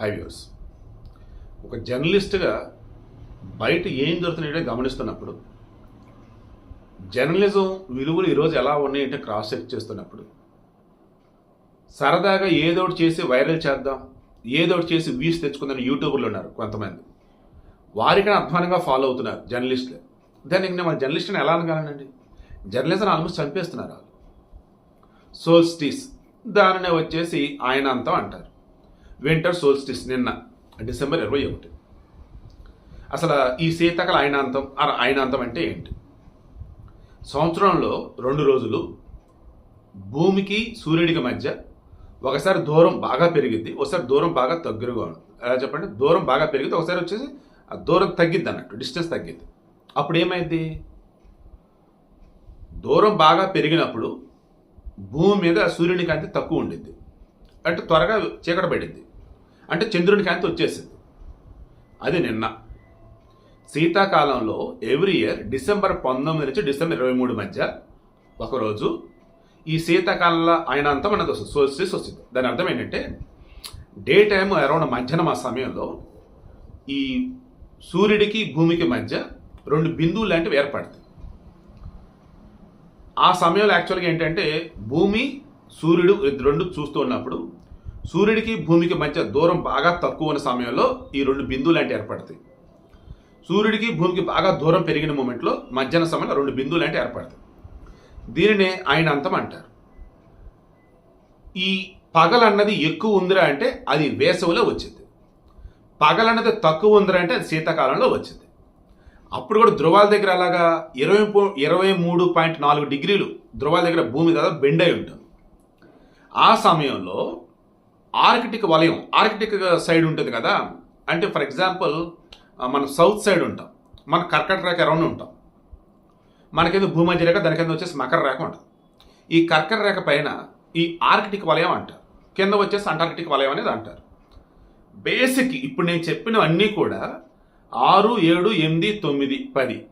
హైవ్యూస్ ఒక జర్నలిస్ట్గా బయట ఏం జరుగుతున్నాయో గమనిస్తున్నప్పుడు జర్నలిజం విలువలు ఈరోజు ఎలా ఉన్నాయంటే క్రాస్ చెక్ చేస్తున్నప్పుడు. సరదాగా ఏదో ఒకటి చేసి వైరల్ చేద్దాం ఏదో ఒకటి చేసి వ్యూస్ తెచ్చుకుందని యూట్యూబర్లు ఉన్నారు కొంతమంది. వారికన్నా అధ్వానంగా ఫాలో అవుతున్నారు జర్నలిస్టులు దాన్ని నేను మన జర్నలిస్ట్ని ఎలా అనగలనండి? జర్నలిజం ఆల్మోస్ట్ చంపేస్తున్నారు వాళ్ళు. సోల్స్టీస్ దానినే వచ్చేసి ఆయన అంతం అంటారు. వింటర్ సోల్స్టిస్ నిన్న డిసెంబర్ ఇరవై ఒకటి. అసలు ఈ శీతకాల ఆయనాంతం ఆ ఆయనాంతం అంటే ఏంటి? సంవత్సరంలో రెండు రోజులు భూమికి సూర్యుడికి మధ్య ఒకసారి దూరం బాగా పెరిగింది ఒకసారి దూరం బాగా తగ్గురుగా ఉంటుంది ఎలా చెప్పండి? దూరం బాగా పెరిగింది ఒకసారి వచ్చేసి ఆ దూరం తగ్గిద్ది అన్నట్టు డిస్టెన్స్ తగ్గిద్ది. అప్పుడు ఏమైంది దూరం బాగా పెరిగినప్పుడు భూమి మీద సూర్యుని కాంతి తక్కువ ఉండింది అంటే త్వరగా చీకట పడింది అంటే చంద్రుని కాంతి వచ్చేసింది. అది నిన్న. శీతాకాలంలో ఎవ్రీ ఇయర్ డిసెంబర్ పంతొమ్మిది నుంచి డిసెంబర్ ఇరవై మూడు మధ్య ఒకరోజు ఈ శీతాకాలంలో ఆయన అంతా మనకు వస్తుంది వస్తుంది. దాని అర్థం ఏంటంటే డే టైం అరౌండ్ మధ్యాహ్నం ఆ సమయంలో ఈ సూర్యుడికి భూమికి మధ్య రెండు బిందువులు లాంటివి ఏర్పడతాయి. ఆ సమయంలో యాక్చువల్గా ఏంటంటే భూమి సూర్యుడు రెండు చూస్తూ ఉన్నప్పుడు సూర్యుడికి భూమికి మధ్య దూరం బాగా తక్కువ ఉన్న సమయంలో ఈ రెండు బిందువులు అంటే ఏర్పడతాయి. సూర్యుడికి భూమికి బాగా దూరం పెరిగిన మూమెంట్లో మధ్యాహ్న సమయంలో రెండు బిందువులు అంటే ఏర్పడతాయి. దీనినే ఆయన అంతం అంటారు. ఈ పగలన్నది ఎక్కువ ఉందిరా అంటే అది వేసవిలో వచ్చింది. పగలన్నది తక్కువ ఉందిరా అంటే అది శీతాకాలంలో వచ్చింది. అప్పుడు కూడా ధృవాల దగ్గర అలాగా ఇరవై ఇరవై మూడు పాయింట్ నాలుగు డిగ్రీలు ధృవాల దగ్గర భూమి దాదాపు బెండ్ అయి ఉంటుంది. ఆ సమయంలో ఆర్కిటిక్ వలయం ఆర్కిటిక్ సైడ్ ఉంటుంది కదా? అంటే ఫర్ ఎగ్జాంపుల్ మనం సౌత్ సైడ్ ఉంటాం. మన కర్కట రేఖ అరౌండ్ ఉంటాం. మనకేదో భూమధ్య రేఖ దాని కింద వచ్చేసి మకర రేఖ ఉంటుంది. ఈ కర్కట రేఖ పైన ఈ ఆర్కిటిక్ వలయం అంటారు. కింద వచ్చేసి అంటార్కిటిక్ వలయం అనేది అంటారు. బేసిక్ ఇప్పుడు నేను చెప్పినవన్నీ కూడా ఆరు ఏడు ఎనిమిది తొమ్మిది పది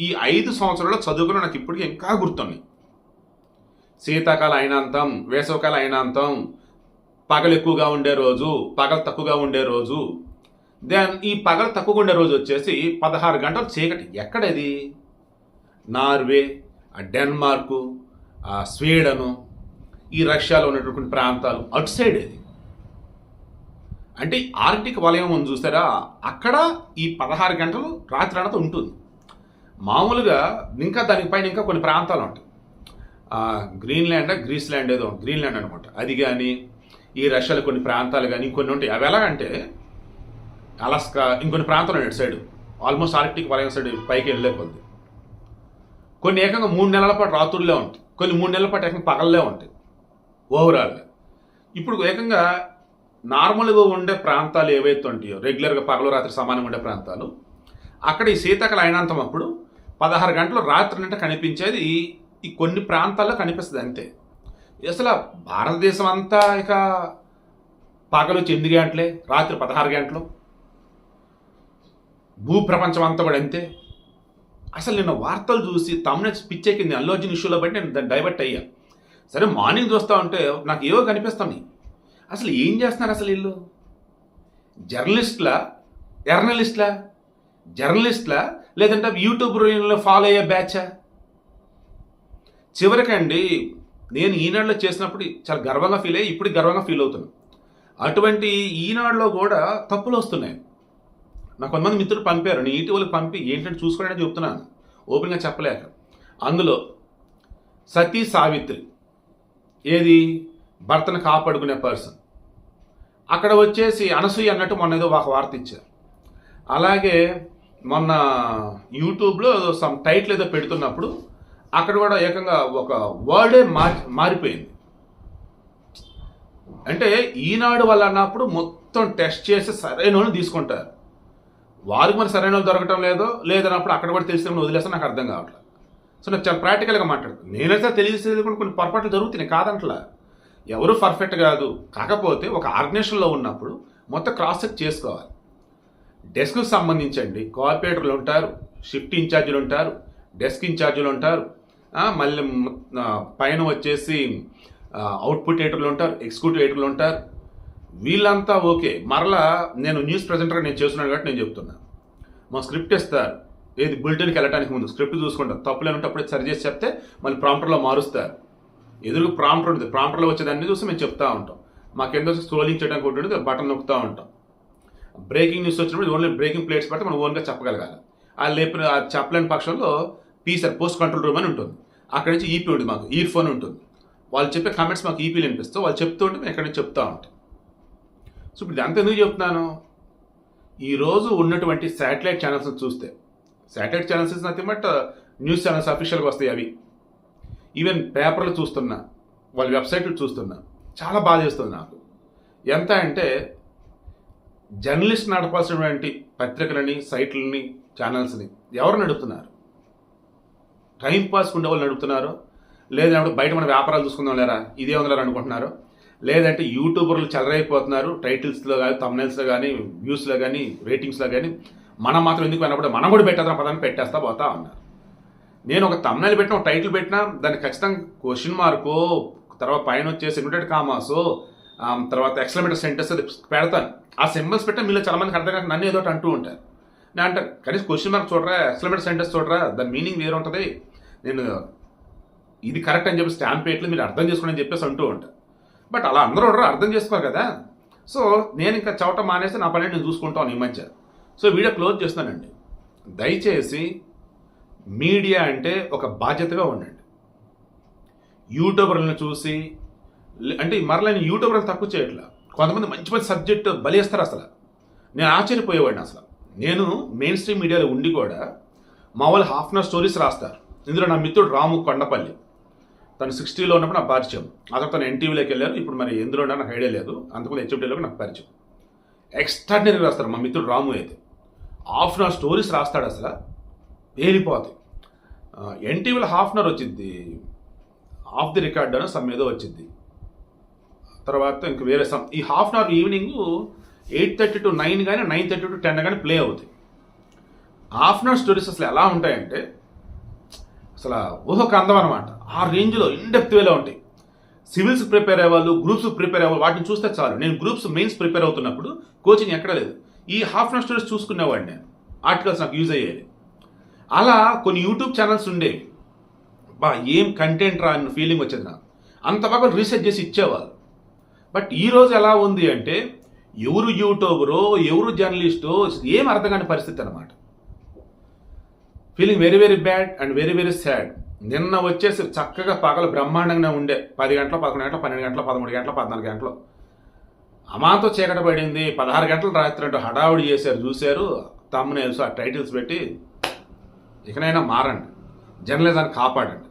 ఈ ఐదు సంవత్సరాల్లో చదువుకుని నాకు ఇప్పటికీ ఇంకా గుర్తున్నాయి. శీతాకాల అయినంతం వేసవకాల అయినంతం పగలు ఎక్కువగా ఉండే రోజు పగలు తక్కువగా ఉండే రోజు. దెన్ ఈ పగలు తక్కువగా ఉండే రోజు వచ్చేసి పదహారు గంటలు చీకటి. ఎక్కడది? నార్వే డెన్మార్కు స్వీడను ఈ రష్యాలో ఉన్నటువంటి ప్రాంతాలు. అటు సైడ్ ఇది అంటే ఆర్టిక్ వలయం ఉంది చూసారా? అక్కడ ఈ పదహారు గంటలు రాత్రి అనంత ఉంటుంది. మామూలుగా ఇంకా దానిపైన ఇంకా కొన్ని ప్రాంతాలు ఉంటాయి. గ్రీన్లాండ్ గ్రీస్లాండ్ ఏదో గ్రీన్లాండ్ అనమాట అది కానీ ఈ రష్యాలో కొన్ని ప్రాంతాలు కానీ కొన్ని ఉంటాయి. అవి ఎలాగంటే అలాస్కా ఇంకొన్ని ప్రాంతాలు ఉన్నాయి సైడ్ ఆల్మోస్ట్ ఆర్కిటిక్ వలయం సైడ్ పైకి వెళ్ళే కొద్ది. కొన్ని ఏకంగా మూడు నెలల పాటు రాత్రుల్లో ఉంటాయి. కొన్ని మూడు నెలల పాటు ఏకంగా పగల్లే ఉంటాయి. ఓవరాల్గా ఇప్పుడు ఏకంగా నార్మల్గా ఉండే ప్రాంతాలు ఏవైతే ఉంటాయో రెగ్యులర్గా పగలు రాత్రి సమానంగా ఉండే ప్రాంతాలు అక్కడ ఈ శీతాకాల అయినంతం అప్పుడు పదహారు గంటలు రాత్రి నింట కనిపించేది ఈ కొన్ని ప్రాంతాల్లో కనిపిస్తుంది అంతే. అసలు భారతదేశం అంతా ఇక పగలు ఎనిమిది గంటలే రాత్రి పదహారు గంటలు. భూప్రపంచం అంతా కూడా అంతే. అసలు నిన్న వార్తలు చూసి తమ్ముడు పిచ్చెక్కింది అల్లు అర్జున్ ఇష్యూలో బట్టి నేను దాన్ని డైవర్ట్ అయ్యా. సరే మార్నింగ్ చూస్తా ఉంటే నాకు ఏవో కనిపిస్తాయి అసలు ఏం చేస్తున్నారు అసలు వీళ్ళు? జర్నలిస్ట్లా జర్నలిస్ట్లా జర్నలిస్ట్లా లేదంటే యూట్యూబ్ ఫాలో అయ్యే బ్యాచా చివరికండి నేను ఈనాడులో చేసినప్పుడు చాలా గర్వంగా ఫీల్ అయ్యి ఇప్పుడు గర్వంగా ఫీల్ అవుతున్నాను అటువంటి ఈనాడులో కూడా తప్పులు వస్తున్నాయి. నాకు కొంతమంది మిత్రులు పంపారు. నేను ఇటీవలకి పంపి ఏంటంటే చూసుకోవడానికి చెప్తున్నాను. ఓపెన్గా చెప్పలేక. అందులో సతీ సావిత్రి. ఏది? భర్తను కాపాడుకునే పర్సన్. అక్కడ వచ్చేసి అనసూయ అన్నట్టు మొన్న ఏదో ఒక వార్త ఇచ్చారు. అలాగే మొన్న యూట్యూబ్లో సమ్ టైటిల్ ఏదో పెడుతున్నప్పుడు అక్కడ కూడా ఏకంగా ఒక వరల్డే మారి మారిపోయింది. అంటే ఈనాడు వల్ల అన్నప్పుడు మొత్తం టెస్ట్ చేసి సరైన వాళ్ళని తీసుకుంటారు. వారికి మరి సరైన వాళ్ళు దొరకటం లేదో లేదన్నప్పుడు అక్కడ కూడా తెలిసిన వదిలేస్తే నాకు అర్థం కావట్లేదు సో నాకు చాలా ప్రాక్టికల్గా మాట్లాడుతుంది నేనైతే తెలియసేది కూడా కొన్ని పొరపాట్లు జరుగుతున్నాయి కాదంట్లా. ఎవరు పర్ఫెక్ట్ కాదు. కాకపోతే ఒక ఆర్గనైజేషన్లో ఉన్నప్పుడు మొత్తం క్రాస్ చెక్ చేసుకోవాలి. డెస్క్కి సంబంధించండి. కోఆపరేటర్లు ఉంటారు షిఫ్ట్ ఇన్ఛార్జీలు ఉంటారు డెస్క్ ఇన్ఛార్జీలు ఉంటారు. మళ్ళీ పైన వచ్చేసి అవుట్పుట్ ఎయిటర్లు ఉంటారు ఎగ్జిక్యూటివ్ ఎయిటర్లు ఉంటారు. వీళ్ళంతా ఓకే. మరలా నేను న్యూస్ ప్రజెంటర్గా నేను చేస్తున్నాను కాబట్టి నేను చెప్తున్నా. మా స్క్రిప్ట్ ఇస్తారు. ఏది బులెటిన్కి వెళ్ళడానికి ముందు స్క్రిప్ట్ చూసుకుంటారు తప్పులు ఉంటే అప్పుడే సరి చేసి చెప్తే మళ్ళీ ప్రాంప్టర్లో మారుస్తారు. ఎదురుకు ప్రాంప్టర్ ఉంటుంది ప్రాంప్టర్లో వచ్చేదాన్ని చూసి మేము చెప్తా ఉంటాం. మాకేందో స్క్రోలింగ్ చేయడానికి ఉంటుంది బటన్ నొక్కుతూ ఉంటాం. బ్రేకింగ్ న్యూస్ వచ్చినప్పుడు ఓన్లీ బ్రేకింగ్ ప్లేట్స్ పడితే మనం ఓన్గా చెప్పగలగాలి. ఆ లేపిన ఆ చెప్పలేని పక్షంలో పీసర్ పోస్ట్ కంట్రోల్ రూమ్ అని ఉంటుంది. అక్కడి నుంచి ఈపీ ఉంటుంది మాకు. ఇయర్ ఫోన్ ఉంటుంది. వాళ్ళు చెప్పే కామెంట్స్ మాకు ఈపీలు వినిపిస్తూ వాళ్ళు చెప్తూ ఉంటే మేము ఎక్కడి నుంచి ఉంటాం. సో ఇప్పుడు ఇదంతా ఎందుకు చెప్తున్నాను? ఈరోజు ఉన్నటువంటి శాటిలైట్ ఛానల్స్ చూస్తే satellite channels is nothing but news channels అఫీషియల్గా వస్తాయి అవి. ఈవెన్ పేపర్లు చూస్తున్నా వాళ్ళ వెబ్సైట్లు చూస్తున్నా చాలా బాధ చేస్తుంది నాకు. ఎంత అంటే జర్నలిస్ట్ నడపాల్సినటువంటి పత్రికలని సైట్లని ఛానల్స్ని ఎవరు నడుపుతున్నారు? టైంపాస్ ఉండే వాళ్ళు నడుపుతున్నారు లేదంటే బయట మన వ్యాపారాలు చూసుకుందాం లేరా? ఇదే ఉందలేరా అనుకుంటున్నారు. లేదంటే యూట్యూబర్లు చెలరైపోతున్నారు టైటిల్స్లో కానీ తమ్నైల్స్లో కానీ వ్యూస్లో కానీ రేటింగ్స్లో కానీ. మనం మాత్రం ఎందుకు అన్నప్పుడు మనం కూడా పెట్టేద్దాం పదాన్ని పెట్టేస్తా పోతా ఉన్నారు. నేను ఒక తమ్నైల్ పెట్టిన ఒక టైటిల్ పెట్టినా దాన్ని ఖచ్చితంగా క్వశ్చన్ మార్కు తర్వాత పైన వచ్చేసి ఇన్వర్టెడ్ కామాసు తర్వాత ఎక్స్లమేటర్ సెంటర్స్ అది పెడతాను. ఆ సింబల్స్ పెట్టా మీలో చాలా మందికి అర్థం కాక నన్ను ఏదో ఒకటి అంటూ ఉంటారు. నేను అంటాను కనీసం క్వశ్చన్ మార్క్ చూడరా ఎక్స్లమేటర్ సెంటర్స్ చూడరా దాని మీనింగ్ వేరే ఉంటుంది నేను ఇది కరెక్ట్ అని చెప్పి స్టాంప్ పేట్లు మీరు అర్థం చేసుకోండి అని చెప్పేసి అంటూ ఉంటాను బట్ అలా అందరూ ఉండరు అర్థం చేసుకోరు కదా. సో నేను ఇంకా చవట మానేస్తే నా పని నేను చూసుకుంటాను ఈ మధ్య. సో వీడియో క్లోజ్ చేస్తానండి దయచేసి మీడియా అంటే ఒక బాధ్యతగా ఉండండి. యూట్యూబర్లను చూసి అంటే మరలా నేను యూట్యూబర్లు తక్కువ చేయట్లా. కొంతమంది మంచి మంచి సబ్జెక్ట్ బలిస్తారు అసలు. నేను ఆశ్చర్యపోయేవాడిని అసలు. నేను మెయిన్ స్ట్రీమ్ మీడియాలో ఉండి కూడా మా వాళ్ళు హాఫ్ అన్ అవర్ స్టోరీస్ రాస్తారు. ఇందులో నా మిత్రుడు రాము కొండపల్లి. తను సిక్స్టీలో ఉన్నప్పుడు నా పరిచయం. ఆ తర్వాత తను ఎన్టీవీలోకి వెళ్ళాను ఇప్పుడు మరి ఎందులో నాకు ఐడియా లేదు. అంతకుముందు హెచ్ఎఫ్డీలోకి నాకు పరిచయం. ఎక్స్ట్రాడినరీ రాస్తారు మా మిత్రుడు రాము అయితే. హాఫ్ అన్ అవర్ స్టోరీస్ రాస్తాడు అసలు. పేలిపోతాయి. ఎన్టీవీలో హాఫ్ అన్ అవర్ వచ్చింది ఆఫ్ ది రికార్డ్ అని సమ్ ఏదో వచ్చింది తర్వాత ఇంక వేరే సమ్ ఈ half an hour evening eight thirty to nine కానీ నైన్ థర్టీ టు టెన్ కానీ ప్లే అవుతాయి. హాఫ్ అన్ అవర్ స్టోరీస్ అసలు ఎలా ఉంటాయంటే అసలు ఊహకు అందం అనమాట ఆ రేంజ్లో ఇన్డెప్త్ వేలో ఉంటాయి. సివిల్స్ ప్రిపేర్ అయ్యేవాళ్ళు గ్రూప్స్ ప్రిపేర్ అయ్యేవాళ్ళు వాటిని చూస్తే చాలు. నేను గ్రూప్స్ మెయిన్స్ ప్రిపేర్ అవుతున్నప్పుడు కోచింగ్ ఎక్కడ లేదు. ఈ హాఫ్ అన్ అవర్ స్టోరీస్ చూసుకునేవాడిని నేను. ఆర్టికల్స్ నాకు యూజ్ అయ్యేది అలా కొన్ని యూట్యూబ్ ఛానల్స్ ఉండేవి బా ఏం కంటెంట్ రా అన్న ఫీలింగ్ వచ్చేది నాకు. అంత బాగా రీసెర్చ్ చేసి ఇచ్చేవాళ్ళు. బట్ ఈరోజు ఎలా ఉంది అంటే ఎవరు యూట్యూబరో ఎవరు జర్నలిస్టో ఏం అర్థం కాని పరిస్థితి అనమాట feeling very very bad and very very sad నిన్న వచ్చేసి చక్కగా పగలు బ్రహ్మాండంగా ఉండే. పది గంటల పదకొండు గంటల పన్నెండు గంటల పదమూడు గంటల పద్నాలుగు గంటలు. అమాంతో చీకట పడింది. పదహారు గంటలు రాత్రి అంటూ హడావుడి చేశారు చూశారు. తమ్మునేల్స్ ఆ టైటిల్స్ పెట్టి ఇకనైనా మారండి. జర్నలిజాన్ని కాపాడండి.